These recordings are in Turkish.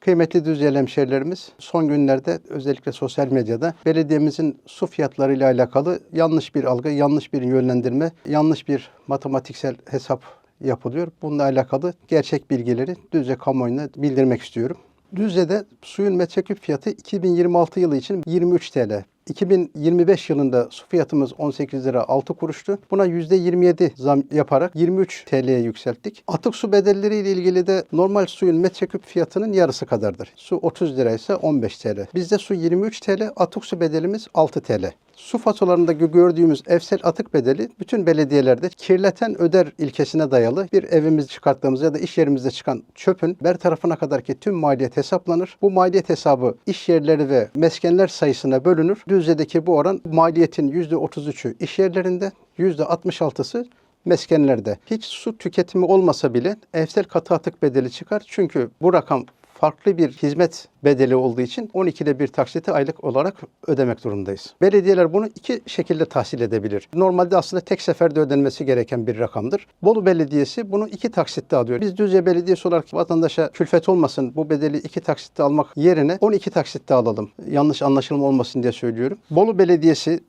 Kıymetli Düzceli hemşehrilerimiz son günlerde özellikle sosyal medyada belediyemizin su fiyatlarıyla alakalı yanlış bir algı, yanlış bir yönlendirme, yanlış bir matematiksel hesap yapılıyor. Bununla alakalı gerçek bilgileri Düzce kamuoyuna bildirmek istiyorum. Düzce'de suyun metreküp fiyatı 2026 yılı için 23 TL. 2025 yılında su fiyatımız 18 lira 6 kuruştu. Buna %27 zam yaparak 23 TL'ye yükselttik. Atık su bedelleri ile ilgili de normal suyun metreküp fiyatının yarısı kadardır. Su 30 lira ise 15 TL. Bizde su 23 TL, atık su bedelimiz 6 TL. Su faturalarında gö- gördüğümüz evsel atık bedeli bütün belediyelerde kirleten öder ilkesine dayalı bir evimiz çıkarttığımız ya da iş yerimizde çıkan çöpün bertarafına kadarki tüm maliyet hesaplanır. Bu maliyet hesabı iş yerleri ve meskenler sayısına bölünür. Düzce'deki bu oran maliyetin %33'ü iş yerlerinde, %66'sı meskenlerde. Hiç su tüketimi olmasa bile evsel katı atık bedeli çıkar. Çünkü bu rakam farklı bir hizmet bedeli olduğu için 12'de bir taksiti aylık olarak ödemek durumundayız. Belediyeler bunu iki şekilde tahsil edebilir. Normalde aslında tek seferde ödenmesi gereken bir rakamdır. Bolu Belediyesi bunu iki taksitte alıyor. Biz Düzce Belediyesi olarak vatandaşa külfet olmasın bu bedeli iki taksitte almak yerine 12 taksitte alalım. Yanlış anlaşılma olmasın diye söylüyorum. Bolu Belediyesi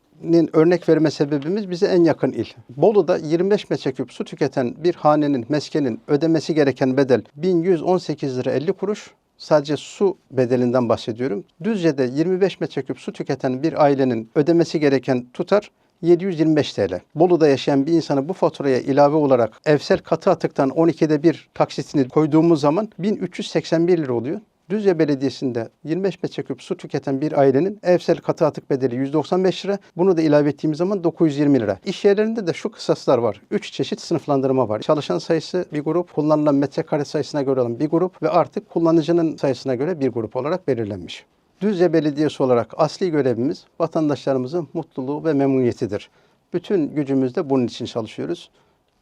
örnek verme sebebimiz bize en yakın il. Bolu'da 25 metreküp su tüketen bir hanenin, meskenin ödemesi gereken bedel 1118 lira 50 kuruş. Sadece su bedelinden bahsediyorum. Düzce'de 25 metreküp su tüketen bir ailenin ödemesi gereken tutar 725 TL. Bolu'da yaşayan bir insanı bu faturaya ilave olarak evsel katı atıktan 12'de bir taksitini koyduğumuz zaman 1381 lira oluyor. Düzce Belediyesi'nde 25 metreküp su tüketen bir ailenin evsel katı atık bedeli 195 lira. Bunu da ilave ettiğimiz zaman 920 lira. İş yerlerinde de şu kısaslar var. 3 çeşit sınıflandırma var. Çalışan sayısı bir grup, kullanılan metrekare sayısına göre olan bir grup ve artık kullanıcının sayısına göre bir grup olarak belirlenmiş. Düzce Belediyesi olarak asli görevimiz vatandaşlarımızın mutluluğu ve memnuniyetidir. Bütün gücümüzle bunun için çalışıyoruz.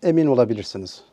Emin olabilirsiniz.